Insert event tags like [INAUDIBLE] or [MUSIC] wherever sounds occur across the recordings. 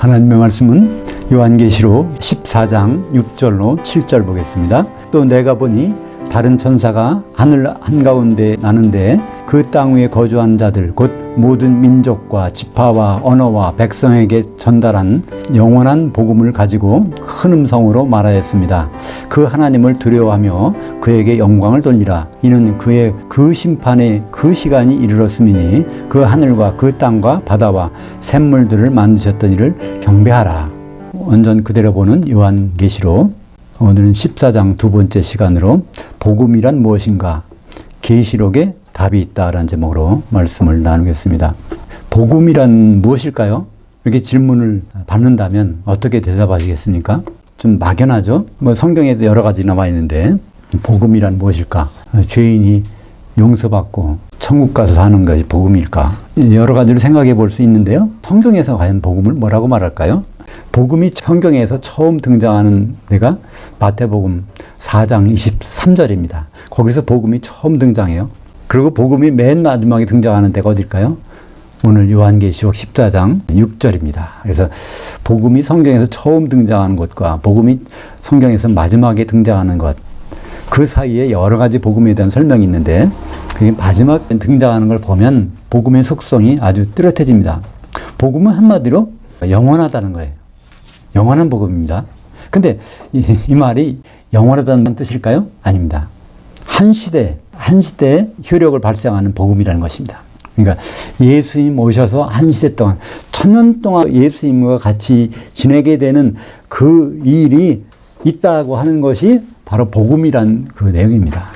하나님의 말씀은 요한계시록 14장 6절로 7절 보겠습니다. 또 내가 보니 다른 천사가 하늘 한가운데 나는데 그 땅 위에 거주한 자들 곧 모든 민족과 지파와 언어와 백성에게 전달한 영원한 복음을 가지고 큰 음성으로 말하였습니다. 그 하나님을 두려워하며 그에게 영광을 돌리라. 이는 그의 그 심판의 그 시간이 이르렀음이니 그 하늘과 그 땅과 바다와 샘물들을 만드셨던 이를 경배하라. 완전 그대로 보는 요한계시록 오늘은 14장 두 번째 시간으로 복음이란 무엇인가 계시록에 답이 있다라는 제목으로 말씀을 나누겠습니다. 복음이란 무엇일까요? 이렇게 질문을 받는다면 어떻게 대답하시겠습니까? 좀 막연하죠? 뭐 성경에도 여러 가지 나와 있는데 복음이란 무엇일까? 죄인이 용서받고 천국 가서 사는 것이 복음일까? 여러 가지로 생각해 볼 수 있는데요. 성경에서 과연 복음을 뭐라고 말할까요? 복음이 성경에서 처음 등장하는 데가 마태복음 4장 23절입니다. 거기서 복음이 처음 등장해요. 그리고 복음이 맨 마지막에 등장하는 데가 어딜까요? 오늘 요한계시록 14장 6절입니다. 그래서 복음이 성경에서 처음 등장하는 것과 복음이 성경에서 마지막에 등장하는 것, 그 사이에 여러 가지 복음에 대한 설명이 있는데, 그게 마지막에 등장하는 걸 보면 복음의 속성이 아주 뚜렷해집니다. 복음은 한마디로 영원하다는 거예요. 영원한 복음입니다. 근데 이, 이 말이 영원하다는 뜻일까요? 아닙니다. 한 시대, 한 시대에 효력을 발생하는 복음이라는 것입니다. 그러니까 예수님 오셔서 한 시대 동안, 천년 동안 예수님과 같이 지내게 되는 그 일이 있다고 하는 것이 바로 복음이란 그 내용입니다.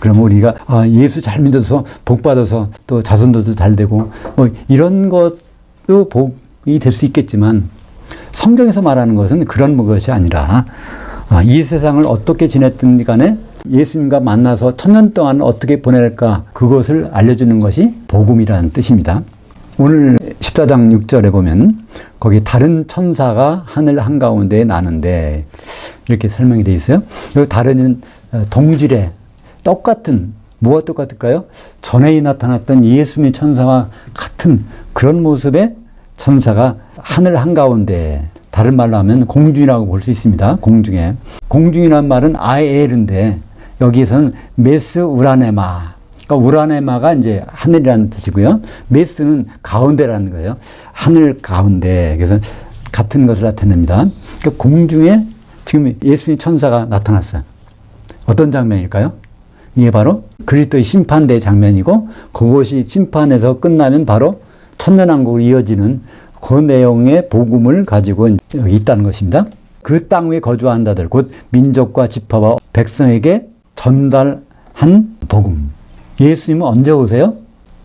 그럼 우리가 아, 예수 잘 믿어서 복 받아서 또 자손들도 잘 되고 뭐 이런 것도 복이 될 수 있겠지만 성경에서 말하는 것은 그런 것이 아니라 아, 이 세상을 어떻게 지냈든 간에 예수님과 만나서 천년 동안 어떻게 보낼까 그것을 알려주는 것이 복음이라는 뜻입니다. 오늘 14장 6절에 보면 거기 다른 천사가 하늘 한가운데 나는데 이렇게 설명이 되어 있어요. 그 다른은 동질의 똑같은 뭐가 똑같을까요? 전에 나타났던 예수님의 천사와 같은 그런 모습의 천사가 하늘 한가운데 다른 말로 하면 공중이라고 볼 수 있습니다. 공중에. 공중이란 말은 아에르인데 여기에서는 메스 우라네마. 그러니까 우라네마가 이제 하늘이라는 뜻이고요. 메스는 가운데라는 거예요. 하늘 가운데. 그래서 같은 것을 나타냅니다. 그러니까 공중에 지금 예수님 천사가 나타났어요. 어떤 장면일까요? 이게 바로 그리스도의 심판대 장면이고 그것이 심판에서 끝나면 바로 천년왕국으로 이어지는 그 내용의 복음을 가지고 있다는 것입니다. 그 땅 위에 거주한 자들, 곧 민족과 지파와 백성에게 전달한 복음. 예수님은 언제 오세요?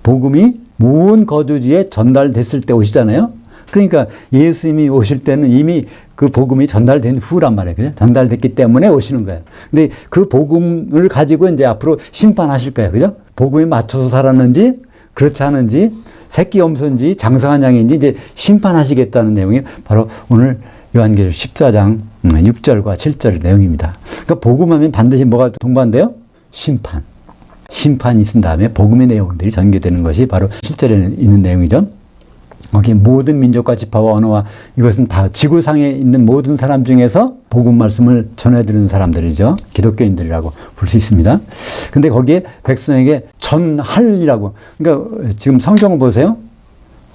복음이 모든 거주지에 전달됐을 때 오시잖아요. 그러니까 예수님이 오실 때는 이미 그 복음이 전달된 후란 말이에요. 그죠? 전달됐기 때문에 오시는 거예요. 근데 그 복음을 가지고 이제 앞으로 심판하실 거예요. 그죠? 복음에 맞춰서 살았는지, 그렇지 않은지, 새끼 염소인지, 장성한 양인지 이제 심판하시겠다는 내용이 바로 오늘 요한계시록 14장 6절과 7절의 내용입니다. 그러니까 복음하면 반드시 뭐가 동반돼요? 심판. 심판이 있은 다음에 복음의 내용들이 전개되는 것이 바로 실절에 있는 내용이죠. 거기 모든 민족과 지파와 언어와 이것은 다 지구상에 있는 모든 사람 중에서 복음 말씀을 전해드리는 사람들이죠. 기독교인들이라고 볼 수 있습니다. 근데 거기에 백성에게 전할이라고 그러니까 지금 성경을 보세요.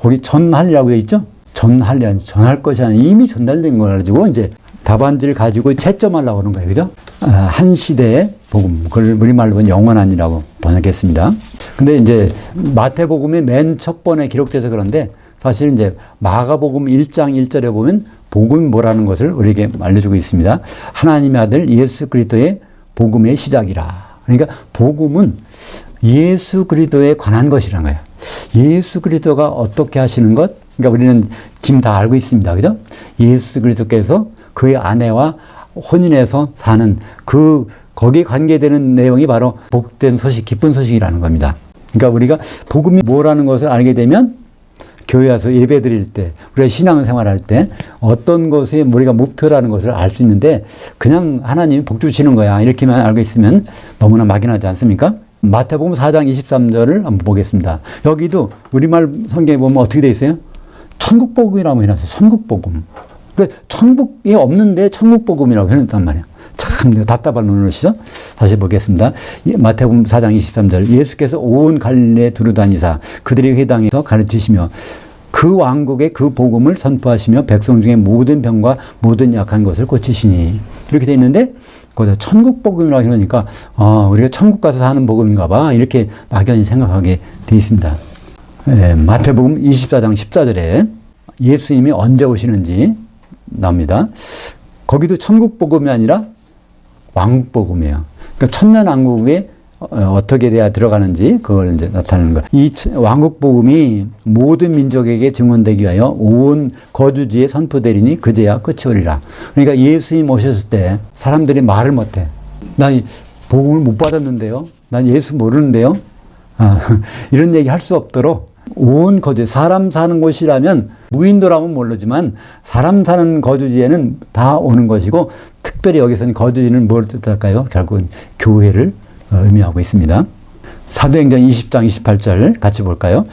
거기 전할이라고 돼 있죠. 전할이 아니 전할 것이 아니 이미 전달된 걸 가지고 이제 답안지를 가지고 채점하려고 하는 거예요. 그죠? 아, 한 시대의 복음. 그걸 우리말로 보면 영원한이라고 번역했습니다. 근데 이제 마태복음이 맨 첫 번에 기록돼서 그런데 사실 이제 마가복음 1장 1절에 보면 복음이 뭐라는 것을 우리에게 알려주고 있습니다. 하나님의 아들 예수 그리스도의 복음의 시작이라. 그러니까 복음은 예수 그리스도에 관한 것이라는 거예요. 예수 그리스도가 어떻게 하시는 것? 그러니까 우리는 지금 다 알고 있습니다. 그죠? 예수 그리스도께서 그의 아내와 혼인해서 사는 그 거기에 관계되는 내용이 바로 복된 소식, 기쁜 소식이라는 겁니다. 그러니까 우리가 복음이 뭐라는 것을 알게 되면 교회 와서 예배 드릴 때, 우리가 신앙생활 할때 어떤 것이 우리가 목표라는 것을 알 수 있는데 그냥 하나님이 복 주시는 거야. 이렇게만 알고 있으면 너무나 막연하지 않습니까? 마태복음 4장 23절을 한번 보겠습니다. 여기도 우리말 성경에 보면 어떻게 돼 있어요? 천국복음이라고 해놨어요. 천국복음. 그러니까 천국이 없는데 천국 복음이라고 해놨단 말이에요. 참 답답한 노릇이죠. 다시 보겠습니다. 이 마태복음 4장 23절 예수께서 온 갈릴레 두루다니사 그들의 회당에서 가르치시며 그 왕국의 그 복음을 선포하시며 백성 중에 모든 병과 모든 약한 것을 고치시니 이렇게 돼 있는데 거기다 천국 복음이라고 그러니까 아, 우리가 천국 가서 사는 복음인가 봐 이렇게 막연히 생각하게 돼 있습니다. 예, 마태복음 24장 14절에 예수님이 언제 오시는지 나옵니다. 거기도 천국 복음이 아니라 왕국 복음이에요. 그러니까 천년 왕국에 어, 어떻게 돼야 들어가는지 그걸 이제 나타내는 거예요. 이 왕국 복음이 모든 민족에게 증언되기 위하여 온 거주지에 선포되리니 그제야 끝이 오리라. 그러니까 예수님 오셨을 때 사람들이 말을 못해. 난 복음을 못 받았는데요. 난 예수 모르는데요. 아, [LAUGHS] 이런 얘기 할 수 없도록 온 거주, 사람 사는 곳이라면 무인도라면 모르지만 사람 사는 거주지에는 다 오는 것이고 특별히 여기서는 거주지는 뭘 뜻할까요? 결국은 교회를 의미하고 있습니다. 사도행전 20장 28절 같이 볼까요?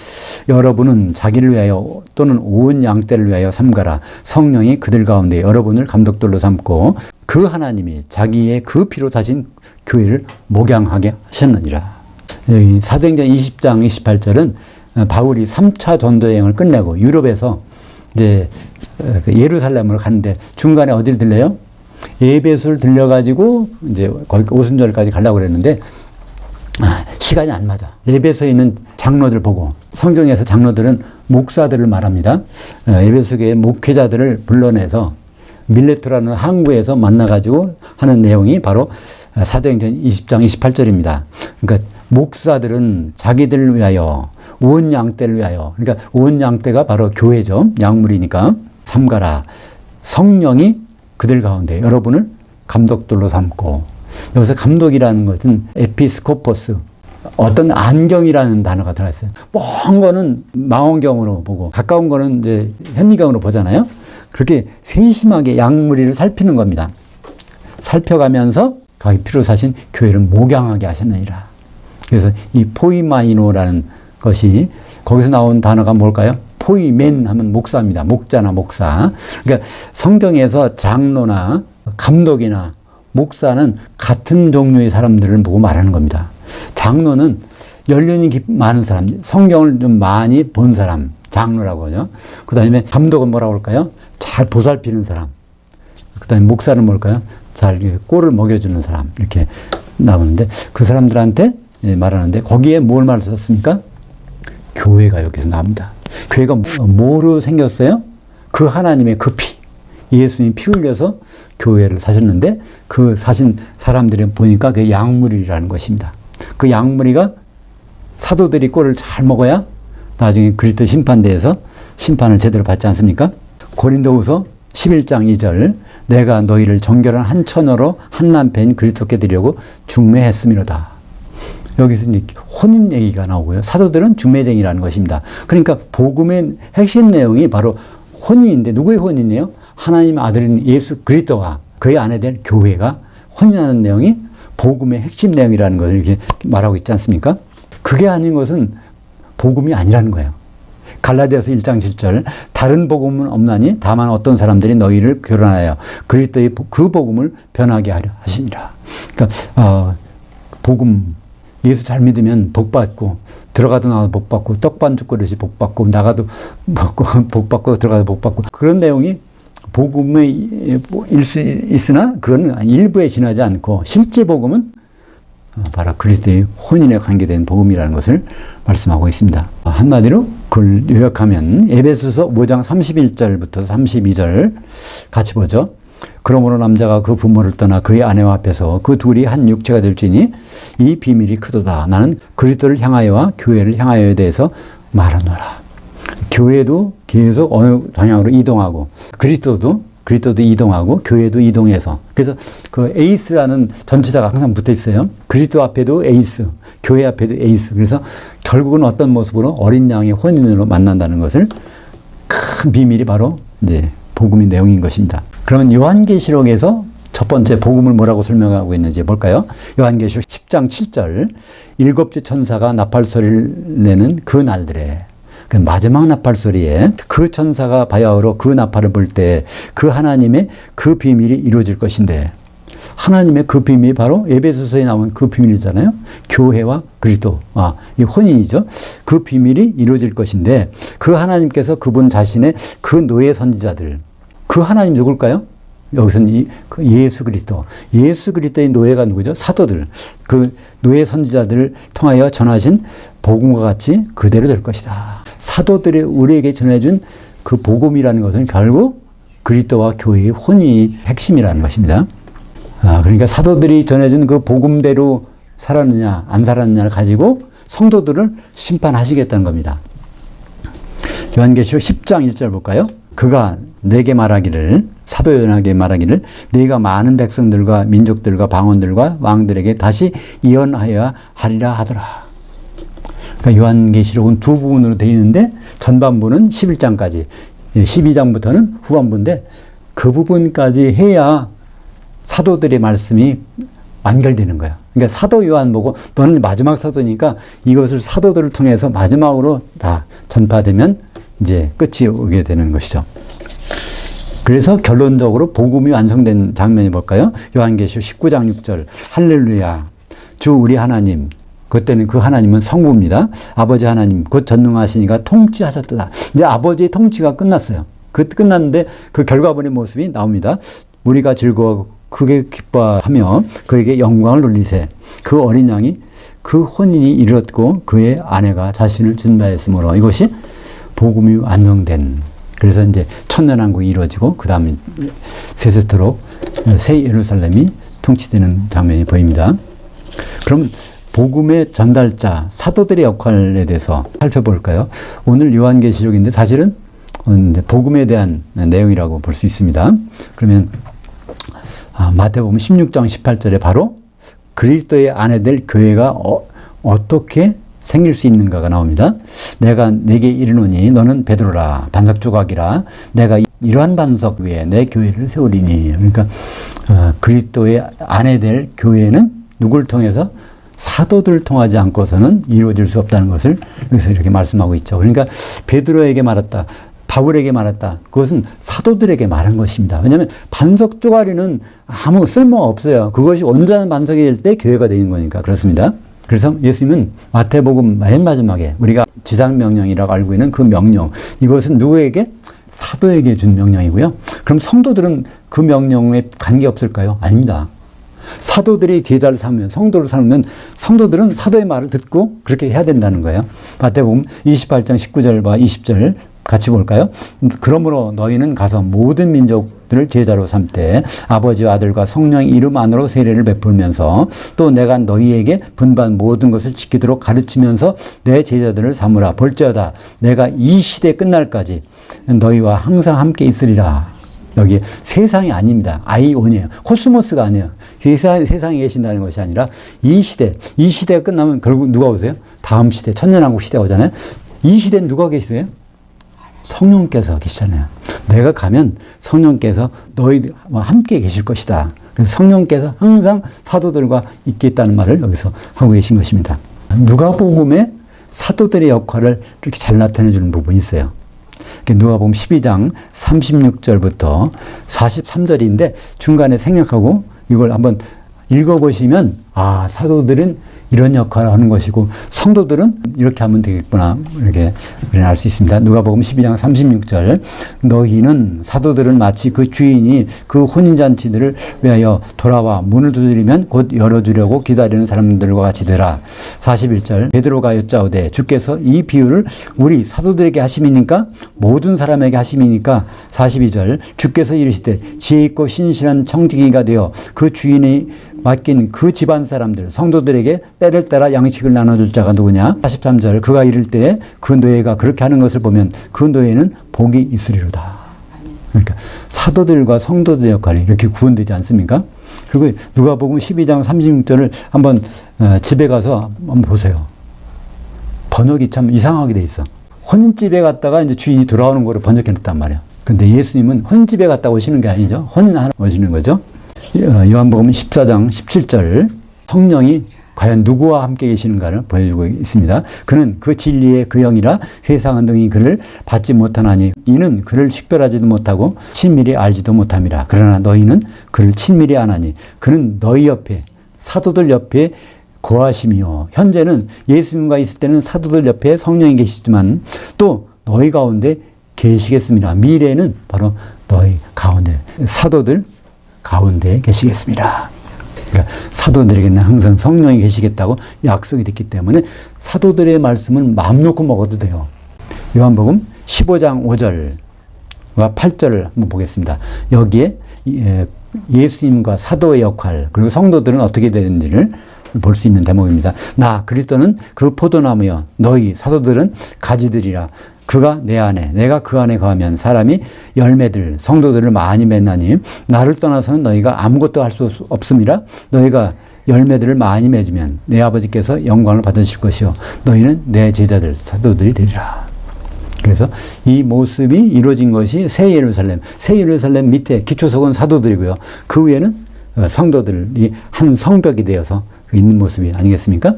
여러분은 자기를 위하여 또는 온 양떼를 위하여 삼가라. 성령이 그들 가운데 여러분을 감독들로 삼고 그 하나님이 자기의 그 피로 사신 교회를 목양하게 하셨느니라. 사도행전 20장 28절은 바울이 3차 전도 여행을 끝내고 유럽에서 이제 그 예루살렘으로 갔는데 중간에 어딜 들려요? 예배소를 들려가지고 이제 거기 오순절까지 가려고 그랬는데 아, 시간이 안 맞아. 예배소에 있는 장로들 보고 성경에서 장로들은 목사들을 말합니다. 어, 예배소 교회 목회자들을 불러내서 밀레토라는 항구에서 만나가지고 하는 내용이 바로 사도행전 20장 28절입니다. 그러니까 목사들은 자기들을 위하여 온 양떼를 위하여 그러니까 온 양떼가 바로 교회죠. 약물이니까 삼가라 성령이 그들 가운데 여러분을 감독들로 삼고 여기서 감독이라는 것은 에피스코포스 어떤 안경이라는 단어가 들어있어요. 먼 거는 망원경으로 보고 가까운 거는 이제 현미경으로 보잖아요. 그렇게 세심하게 양무리를 살피는 겁니다. 살펴가면서 가기 피로 사신 교회를 목양하게 하셨느니라. 그래서 이 포이마이노라는 것이 거기서 나온 단어가 뭘까요? 포이맨 하면 목사입니다. 목자나 목사. 그러니까 성경에서 장로나 감독이나 목사는 같은 종류의 사람들을 보고 말하는 겁니다. 장로는 연륜이 많은 사람, 성경을 좀 많이 본 사람, 장로라고 하죠. 그 다음에 감독은 뭐라고 할까요? 잘 보살피는 사람. 그 다음에 목사는 뭘까요? 잘 꼴을 먹여주는 사람. 이렇게 나오는데 그 사람들한테 예, 말하는데 거기에 뭘 말을 썼습니까? 교회가 여기서 나옵니다. 교회가 뭐로 생겼어요? 그 하나님의 그 피. 예수님 피 흘려서 교회를 사셨는데 그 사신 사람들이 보니까 그 양무리라는 것입니다. 그 양무리가 사도들이 꼴을 잘 먹어야 나중에 그리스도 심판대에서 심판을 제대로 받지 않습니까? 고린도후서 11장 2절 내가 너희를 정결한 한 처녀로 한 남편인 그리스도께 드리려고 중매했음이로다. 여기서 이제 혼인 얘기가 나오고요. 사도들은 중매쟁이라는 것입니다. 그러니까 복음의 핵심 내용이 바로 혼인인데 누구의 혼인이에요? 하나님 아들인 예수 그리스도가 그의 아내 된 교회가 혼인하는 내용이 복음의 핵심 내용이라는 것을 이렇게 말하고 있지 않습니까? 그게 아닌 것은 복음이 아니라는 거예요. 갈라디아서 1장 7절 다른 복음은 없나니 다만 어떤 사람들이 너희를 결혼하여 그리스도의 그 복음을 변하게 하려 하시니라. 그러니까 어, 복음 예수 잘 믿으면 복 받고 들어가도 나가도 복 받고 떡반죽 그릇이 복 받고 나가도 먹고 [LAUGHS] 복 받고 들어가도 복 받고 그런 내용이 복음의 일수 있으나 그건 일부에 지나지 않고 실제 복음은 바로 그리스도의 혼인에 관계된 복음이라는 것을 말씀하고 있습니다. 한마디로 그걸 요약하면 에베소서 5장 31절부터 32절 같이 보죠. 그러므로 남자가 그 부모를 떠나 그의 아내와 앞에서 그 둘이 한 육체가 될지니 이 비밀이 크도다. 나는 그리스도를 향하여와 교회를 향하여에 대해서 말하노라. 교회도 계속 어느 방향으로 이동하고 그리스도도 그리스도도 이동하고 교회도 이동해서 그래서 그 에이스라는 전치사가 항상 붙어 있어요. 그리스도 앞에도 에이스, 교회 앞에도 에이스. 그래서 결국은 어떤 모습으로 어린 양의 혼인으로 만난다는 것을 큰 비밀이 바로 이제 복음의 내용인 것입니다. 그러면 요한계시록에서 첫 번째 복음을 뭐라고 설명하고 있는지 볼까요? 요한계시록 10장 7절 일곱째 천사가 나팔 소리를 내는 그 날들에 그 마지막 나팔 소리에 그 천사가 바야흐로 그 나팔을 불 때 그 하나님의 그 비밀이 이루어질 것인데 하나님의 그 비밀이 바로 에베소서에 나온 그 비밀이잖아요. 교회와 그리스도, 아, 이 혼인이죠. 그 비밀이 이루어질 것인데 그 하나님께서 그분 자신의 그 노예 선지자들, 그 하나님 누굴까요? 여기서는 이, 그 예수 그리스도. 예수 그리스도의 노예가 누구죠? 사도들. 그 노예 선지자들을 통하여 전하신 복음과 같이 그대로 될 것이다. 사도들이 우리에게 전해준 그 복음이라는 것은 결국 그리스도와 교회의 혼이 핵심이라는 것입니다. 아, 그러니까 사도들이 전해준 그 복음대로 살았느냐, 안 살았느냐를 가지고 성도들을 심판하시겠다는 겁니다. 요한계시록 10장 1절 볼까요? 그가 내게 말하기를 사도 요한에게 말하기를 네가 많은 백성들과 민족들과 방언들과 왕들에게 다시 예언하여야 하리라 하더라. 그러니까 요한계시록은 두 부분으로 되어 있는데 전반부는 11장까지 12장부터는 후반부인데 그 부분까지 해야 사도들의 말씀이 완결되는 거야. 그러니까 사도 요한 보고 너는 마지막 사도니까 이것을 사도들을 통해서 마지막으로 다 전파되면 이제 끝이 오게 되는 것이죠. 그래서 결론적으로 복음이 완성된 장면이 뭘까요? 요한계시록 19장 6절 할렐루야 주 우리 하나님 그때는 그 하나님은 성부입니다. 아버지 하나님 곧 전능하시니가 통치하셨다. 이제 아버지의 통치가 끝났어요. 그 끝났는데 그 결과물의 모습이 나옵니다. 우리가 즐거워 크게 기뻐하며 그에게 영광을 돌리세. 그 어린 양이 그 혼인이 이르렀고 그의 아내가 자신을 준비했으므로 이것이 복음이 완성된 그래서 이제 천년왕국이 이루어지고 그 다음에 세세토록 새 예루살렘이 통치되는 장면이 보입니다. 그럼 복음의 전달자 사도들의 역할에 대해서 살펴볼까요? 오늘 요한계시록인데 사실은 복음에 대한 내용이라고 볼 수 있습니다. 그러면 아, 마태복음 16장 18절에 바로 그리스도의 아내 될 교회가 어, 어떻게 생길 수 있는가가 나옵니다. 내가 내게 이르노니 너는 베드로라 반석 조각이라 내가 이러한 반석 위에 내 교회를 세우리니 그러니까 어, 그리스도의 아내 될 교회는 누굴 통해서 사도들을 통하지 않고서는 이루어질 수 없다는 것을 여기서 이렇게 말씀하고 있죠. 그러니까 베드로에게 말했다. 바울에게 말했다. 그것은 사도들에게 말한 것입니다. 왜냐하면 반석 쪼가리는 아무 쓸모가 없어요. 그것이 온전한 반석이 될때 교회가 되는 거니까 그렇습니다. 그래서 예수님은 마태복음 맨 마지막에 우리가 지상명령이라고 알고 있는 그 명령 이것은 누구에게? 사도에게 준 명령이고요. 그럼 성도들은 그 명령에 관계 없을까요? 아닙니다. 사도들이 뒤에달 삼으면 성도를 삼으면 성도들은 사도의 말을 듣고 그렇게 해야 된다는 거예요. 마태복음 28장 19절과 20절 같이 볼까요? 그러므로 너희는 가서 모든 민족들을 제자로 삼되 아버지와 아들과 성령 이름 안으로 세례를 베풀면서 또 내가 너희에게 분반 모든 것을 지키도록 가르치면서 내 제자들을 삼으라 볼지어다 내가 이 시대 끝날까지 너희와 항상 함께 있으리라. 여기 세상이 아닙니다. 아이온이에요. 코스모스가 아니에요. 세상, 세상에 계신다는 것이 아니라 이 시대, 이 시대가 끝나면 결국 누가 오세요? 다음 시대, 천년왕국 시대가 오잖아요. 이 시대는 누가 계시세요? 성령께서 계시잖아요. 내가 가면 성령께서 너희와 함께 계실 것이다. 그래서 성령께서 항상 사도들과 있겠다는 말을 여기서 하고 계신 것입니다. 누가복음의 사도들의 역할을 이렇게 잘 나타내 주는 부분이 있어요. 누가복음 12장 36절부터 43절인데 중간에 생략하고 이걸 한번 읽어보시면 아 사도들은 이런 역할을 하는 것이고 성도들은 이렇게 하면 되겠구나 이렇게 알수 있습니다. 누가복음 12장 36절 너희는 사도들은 마치 그 주인이 그 혼인잔치들을 위하여 돌아와 문을 두드리면 곧 열어주려고 기다리는 사람들과 같이 되라. 41절 베드로가 여짜오되 주께서 이 비유를 우리 사도들에게 하심이니까 모든 사람에게 하심이니까 42절 주께서 이르시되 지혜 있고 신실한 청지기가 되어 그 주인의 맡긴 그 집안 사람들, 성도들에게 때를 따라 양식을 나눠줄 자가 누구냐? 43절, 그가 이를 때그 노예가 그렇게 하는 것을 보면 그 노예는 복이 있으리로다. 그러니까 사도들과 성도들의 역할이 이렇게 구분되지 않습니까? 그리고 누가복음 12장 36절을 한번 어, 집에 가서 한번 보세요. 번역이 참 이상하게 돼 있어. 혼인집에 갔다가 이제 주인이 돌아오는 거를 번역해 놨단 말이야. 근데 예수님은 혼집에 갔다 오시는 게 아니죠. 혼인하러 오시는 거죠. 어, 요한복음 14장 17절 성령이 과연 누구와 함께 계시는가를 보여주고 있습니다. 그는 그 진리의 그 영이라 세상 은 등이 그를 받지 못하나니 이는 그를 식별하지도 못하고 친밀히 알지도 못함이라. 그러나 너희는 그를 친밀히 아나니 그는 너희 옆에 사도들 옆에 거하심이요. 현재는 예수님과 있을 때는 사도들 옆에 성령이 계시지만 또 너희 가운데 계시겠습니다. 미래는 바로 너희 가운데 사도들 가운데 계시겠습니다. 그러니까 사도들에게는 항상 성령이 계시겠다고 약속이 됐기 때문에 사도들의 말씀은 마음 놓고 먹어도 돼요. 요한복음 15장 5절과 8절을 한번 보겠습니다. 여기에 예, 예수님과 사도의 역할 그리고 성도들은 어떻게 되는지를 볼 수 있는 대목입니다. 나 그리스도는 그 포도나무여 너희 사도들은 가지들이라 그가 내 안에 내가 그 안에 거하면 사람이 열매들 성도들을 많이 맺나니 나를 떠나서는 너희가 아무것도 할 수 없음이라 너희가 열매들을 많이 맺으면 내 아버지께서 영광을 받으실 것이요 너희는 내 제자들 사도들이 되리라. 그래서 이 모습이 이루어진 것이 새 예루살렘, 새 예루살렘 밑에 기초석은 사도들이고요. 그 위에는 성도들이 한 성벽이 되어서 있는 모습이 아니겠습니까?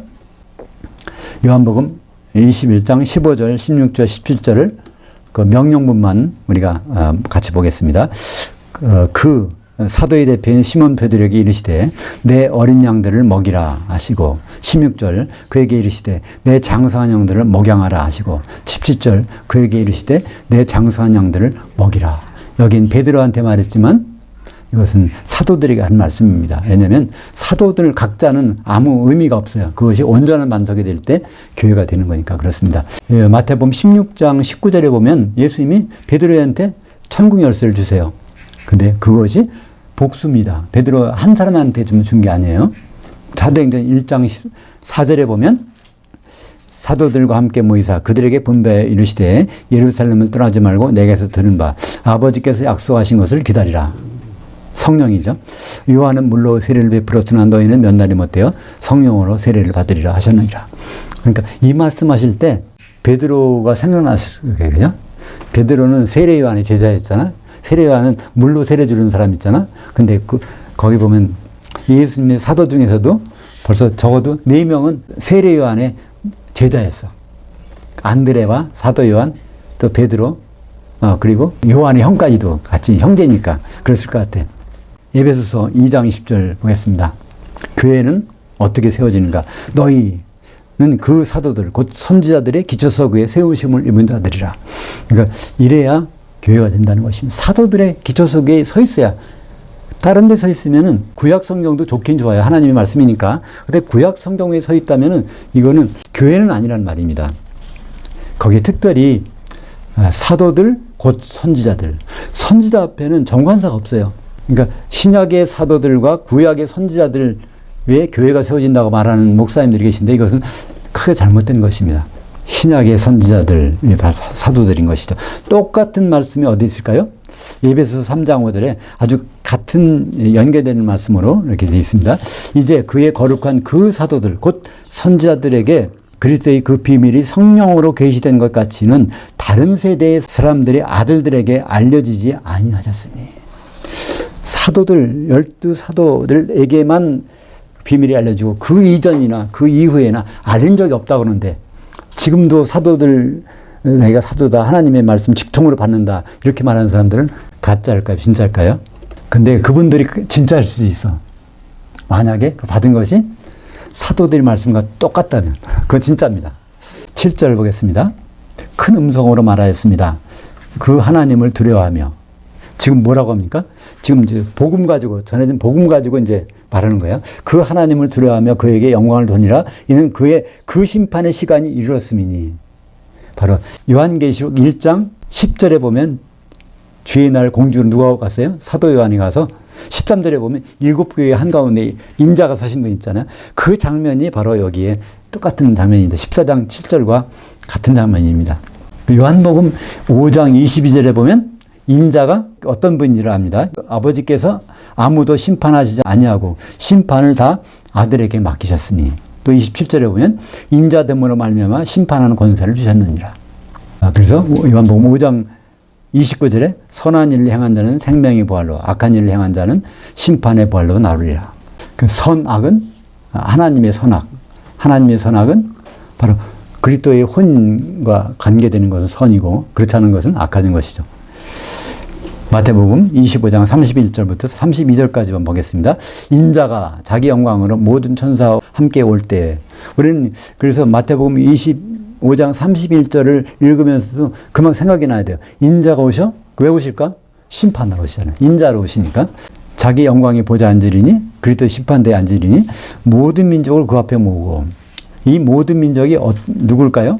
요한복음 21장 15절, 16절, 17절을 그 명령문만 우리가 어, 같이 보겠습니다. 어, 그 사도의 대표인 시몬 베드로에게 이르시되 내 어린 양들을 먹이라 하시고 16절 그에게 이르시되 내 장사한 양들을 목양하라 하시고 17절 그에게 이르시되 내 장사한 양들을 먹이라 여긴 베드로한테 말했지만 이것은 사도들에게 한 말씀입니다. 왜냐하면 사도들 각자는 아무 의미가 없어요. 그것이 온전한 만석이 될 때 교회가 되는 거니까 그렇습니다. 예, 마태복음 16장 19절에 보면 예수님이 베드로한테 천국 열쇠를 주세요. 근데 그것이 복수입니다. 베드로 한 사람한테 준게 아니에요. 사도행전 1장 4절에 보면 사도들과 함께 모이사 그들에게 분배해 이르시되 예루살렘을 떠나지 말고 내게서 들은 바 아버지께서 약속하신 것을 기다리라. 성령이죠. 요한은 물로 세례를 베풀었으나 너희는 몇 날이 못되어 성령으로 세례를 받으리라 하셨느니라. 그러니까 이 말씀하실 때 베드로가 생각나실 거예요. 그죠? 베드로는 세례 요한의 제자였잖아. 세례 요한은 물로 세례 주는 사람 있잖아. 근데 그 거기 보면 예수님의 사도 중에서도 벌써 적어도 네 명은 세례 요한의 제자였어. 안드레와 사도 요한, 또 베드로, 어, 그리고 요한의 형까지도 같이 형제니까 그랬을 것 같아. 예배소서 2장 20절 보겠습니다. 교회는 어떻게 세워지는가? 너희는 그 사도들, 곧 선지자들의 기초석 위에 세우심을 입은 자들이라. 그러니까 이래야 교회가 된다는 것입니다. 사도들의 기초석 위에 서 있어야 다른 데 서 있으면은 구약 성경도 좋긴 좋아요. 하나님의 말씀이니까. 근데 구약 성경에 서 있다면은 이거는 교회는 아니란 말입니다. 거기에 특별히 사도들 곧 선지자들. 선지자 앞에는 정관사가 없어요. 그러니까 신약의 사도들과 구약의 선지자들 왜 교회가 세워진다고 말하는 목사님들이 계신데 이것은 크게 잘못된 것입니다. 신약의 선지자들, 사도들인 것이죠. 똑같은 말씀이 어디 있을까요? 예배서 3장 5절에 아주 같은 연계되는 말씀으로 이렇게 되어 있습니다. 이제 그의 거룩한 그 사도들, 곧 선지자들에게 그리스도의 그 비밀이 성령으로 계시된 것 같이는 다른 세대의 사람들의 아들들에게 알려지지 아니하셨으니 사도들 열두 사도들에게만 비밀이 알려지고 그 이전이나 그 이후에나 알린 적이 없다고 그러는데 지금도 사도들 내가 사도다 하나님의 말씀 직통으로 받는다 이렇게 말하는 사람들은 가짜일까요 진짜일까요? 근데 그분들이 진짜일 수도 있어. 만약에 그 받은 것이 사도들의 말씀과 똑같다면 그건 진짜입니다. 7절 보겠습니다. 큰 음성으로 말하였습니다. 그 하나님을 두려워하며 지금 뭐라고 합니까? 지금 이제 복음 가지고 전해진 복음 가지고 이제 말하는 거예요. 그 하나님을 두려워하며 그에게 영광을 돌리라. 이는 그의 그 심판의 시간이 이르렀음이니. 바로 요한계시록 1장 10절에 보면 주의 날 공주는 누가 갔어요? 사도 요한이 가서 13절에 보면 일곱 교회 한가운데 인자가 서신 분 있잖아요. 그 장면이 바로 여기에 똑같은 장면입니다. 14장 7절과 같은 장면입니다. 요한복음 5장 22절에 보면 인자가 어떤 분인지를 압니다. 아버지께서 아무도 심판하시지 아니하고 심판을 다 아들에게 맡기셨으니 또 27절에 보면 인자됨으로 말미암아 심판하는 권세를 주셨느니라. 아, 그래서 요한복음 5장 29절에 선한 일을 행한 자는 생명의 부활로 악한 일을 행한 자는 심판의 부활로 나오리라. 그 선악은 하나님의 선악. 하나님의 선악은 바로 그리스도의 혼과 관계되는 것은 선이고 그렇지 않은 것은 악한 것이죠. 마태복음 25장 31절부터 32절까지만 보겠습니다. 인자가 자기 영광으로 모든 천사와 함께 올 때, 우리는 그래서 마태복음 25장 31절을 읽으면서도 그만 생각이 나야 돼요. 인자가 오셔? 왜 오실까? 심판하러 오시잖아요. 인자로 오시니까. 자기 영광이 보좌 앉으리니, 그리스도 심판대에 앉으리니, 모든 민족을 그 앞에 모으고, 이 모든 민족이 어, 누굴까요?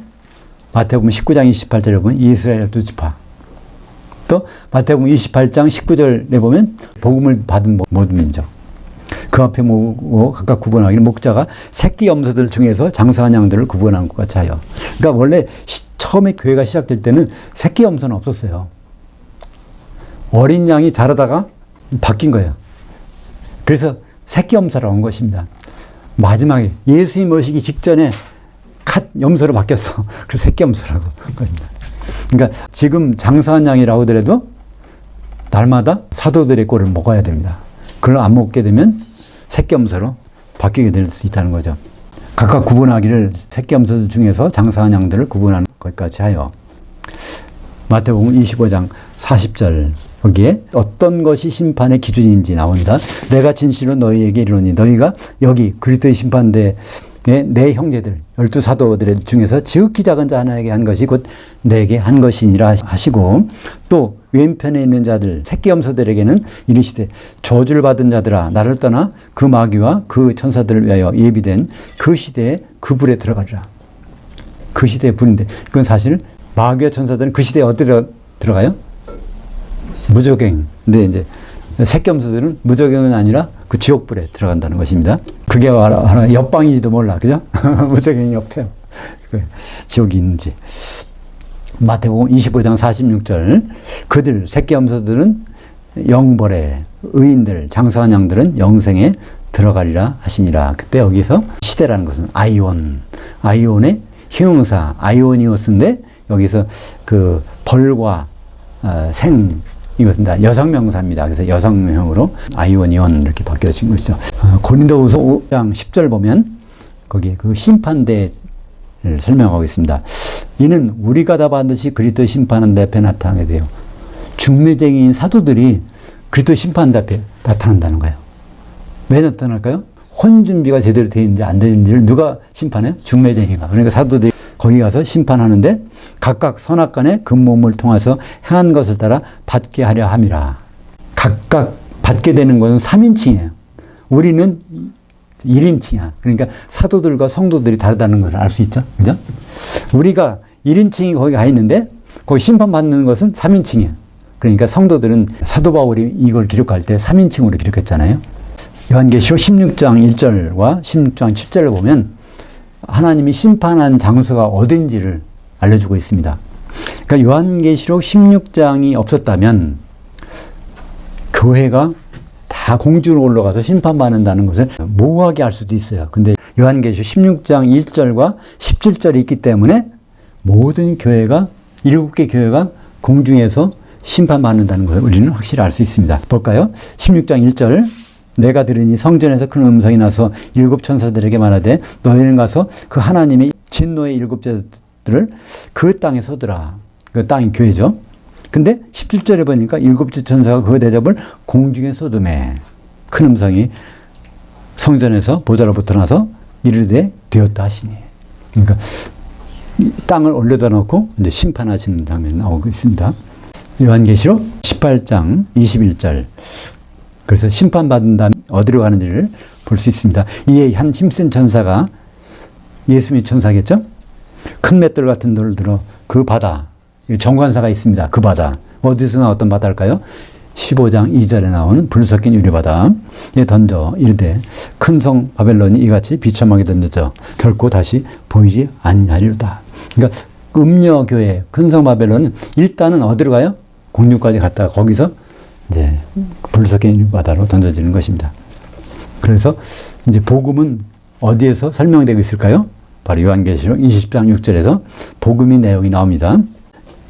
마태복음 19장 28절에 보면 이스라엘 두 지파. 또 마태복음 28장 19절에 보면 복음을 받은 모든 민족. 그 앞에 모으고 각각 구분하기는 목자가 새끼 염소들 중에서 장사한 양들을 구분한 것 하여. 그러니까 원래 시, 처음에 교회가 시작될 때는 새끼 염소는 없었어요. 어린 양이 자라다가 바뀐 거예요. 그래서 새끼 염소라고 한 것입니다. 마지막에 예수님 오시기 직전에 갓 염소로 바뀌었어. [LAUGHS] 그래서 새끼 염소라고 한 겁니다. 그러니까 지금 장사한 양이라고 하더라도 날마다 사도들의 꼴을 먹어야 됩니다. 그걸 안 먹게 되면 새끼염소로 바뀌게 될 수 있다는 거죠. 각각 구분하기를 새끼염소 중에서 장사한 양들을 구분하는 것까지 하여 마태복음 25장 40절 거기에 어떤 것이 심판의 기준인지 나온다. 내가 진실로 너희에게 이르노니 너희가 여기 그리스도의 심판대 내 형제들 열두 사도들 중에서 지극히 작은 자 하나에게 한 것이 곧 내게 한 것이니라 하시고 또 왼편에 있는 자들 새끼 염소들에게는 이르시되 저주를 받은 자들아 나를 떠나 그 마귀와 그 천사들을 위하여 예비된 그 시대에 그 불에 들어가리라 그 시대의 불인데 그건 사실 마귀와 천사들은 그 시대에 어디로 들어가요? 무적행 근데 이제 새끼 염소들은 무적행은 아니라 그 지옥불에 들어간다는 것입니다. 그게 바로 옆방인지도 몰라, 그죠? [LAUGHS] 무적행 옆에 그 지옥이 있는지. 마태복음 25장 46절 그들 새끼 염소들은 영벌에 의인들 장사한 양들은 영생에 들어가리라 하시니라. 그때 여기서 시대라는 것은 아이온 아이온의 형용사 아이오니오스인데 여기서 그 벌과 어, 생 이것은 다 여성 명사입니다. 그래서 여성명으로 아이오니온 이렇게 바뀌어진 것이죠. 어, 고린도후서 5장 10절 보면 거기에 그 심판대를 설명하고 있습니다. 이는 우리가 다 반드시 그리스도 심판한 데 앞에 나타나게 돼요. 중매쟁이인 사도들이 그리스도 심판 앞에 나타난다는 거예요. 왜 나타날까요? 혼 준비가 제대로 되는지 안 되는지를 누가 심판해요? 중매쟁이가. 그러니까 사도들이 거기 가서 심판하는데 각각 선악간에 그 몸을 통해서 행한 것을 따라 받게 하려 함이라. 각각 받게 되는 것은 3인칭이에요. 우리는 1인칭이야. 그러니까 사도들과 성도들이 다르다는 것을 알 수 있죠. 그죠? 우리가 1인칭이 거기 가 있는데 거기 심판받는 것은 3인칭이에요. 그러니까 성도들은 사도 바울이 이걸 기록할 때 3인칭으로 기록했잖아요. 요한계시록 16장 1절과 16장 7절을 보면 하나님이 심판한 장소가 어딘지를 알려주고 있습니다. 그러니까 요한계시록 16장이 없었다면 교회가 다 공주로 올라가서 심판받는다는 것을 모호하게 알 수도 있어요. 근데 요한계시록 16장 1절과 17절이 있기 때문에 모든 교회가 일곱 개 교회가 공중에서 심판받는다는 것을 우리는 확실히 알 수 있습니다. 볼까요? 16장 1절 내가 들으니 성전에서 큰 음성이 나서 일곱 천사들에게 말하되 너희는 가서 그 하나님의 진노의 일곱 자들을 그 땅에 쏟으라. 그 땅이 교회죠. 근데 17절에 보니까 일곱째 천사가 그 대접을 공중에 쏟음에 큰 음성이 성전에서 보좌로부터 나서 이르되 되었다 하시니. 그러니까 땅을 올려다 놓고 이제 심판하시는 장면이 나오고 있습니다. 요한계시록 18장 21절. 그래서 심판받은 다음 어디로 가는지를 볼 수 있습니다. 이에 한 힘센 천사가 예수님의 천사겠죠? 큰 맷돌 같은 돌을 들어 그 바다, 정관사가 있습니다. 그 바다. 어디서 나왔던 바다일까요? 15장 2절에 나오는 불 섞인 유리바다에 던져 이르되 큰 성 바벨론이 이같이 비참하게 던져져 결코 다시 보이지 아니하리로다. 그러니까 음녀교회 큰 성 바벨론은 일단은 어디로 가요? 공중까지 갔다가 거기서 이제 불 섞인 유리바다로 던져지는 것입니다. 그래서 이제 복음은 어디에서 설명되고 있을까요? 바로 요한계시록 20장 6절에서 복음의 내용이 나옵니다.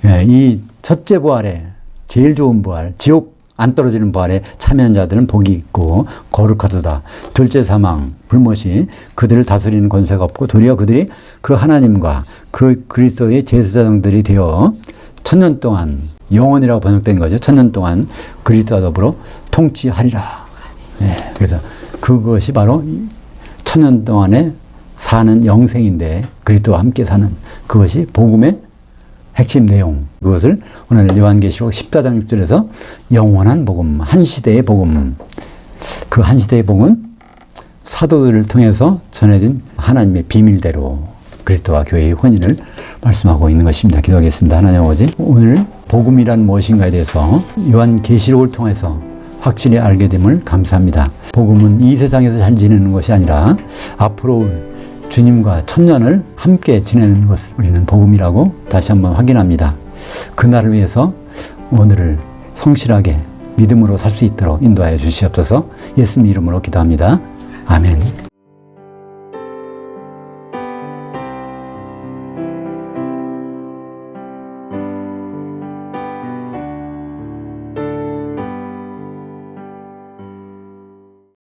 예, 이 첫째 부활에 제일 좋은 부활, 지옥 안 떨어지는 부활에 참여한 자들은 복이 있고 거룩하도다. 둘째 사망 불못이 그들을 다스리는 권세가 없고 도리어 그들이 그 하나님과 그 그리스도의 제사장들이 되어 천년 동안 영원이라고 번역된 거죠. 천년 동안 그리스도와 더불어 통치하리라. 네, 그래서 그것이 바로 이 천년 동안에 사는 영생인데 그리스도와 함께 사는 그것이 복음의 핵심 내용 그것을 오늘 요한계시록 14장 6절에서 영원한 복음 한 시대의 복음 그 한 시대의 복음은 사도들을 통해서 전해진 하나님의 비밀대로 그리스도와 교회의 혼인을 말씀하고 있는 것입니다. 기도하겠습니다. 하나님 아버지 오늘 복음이란 무엇인가에 대해서 요한 계시록을 통해서 확실히 알게 됨을 감사합니다. 복음은 이 세상에서 잘 지내는 것이 아니라 앞으로 올 주님과 천년을 함께 지내는 것을 우리는 복음이라고 다시 한번 확인합니다. 그날을 위해서 오늘을 성실하게 믿음으로 살 수 있도록 인도하여 주시옵소서 예수님 이름으로 기도합니다. 아멘.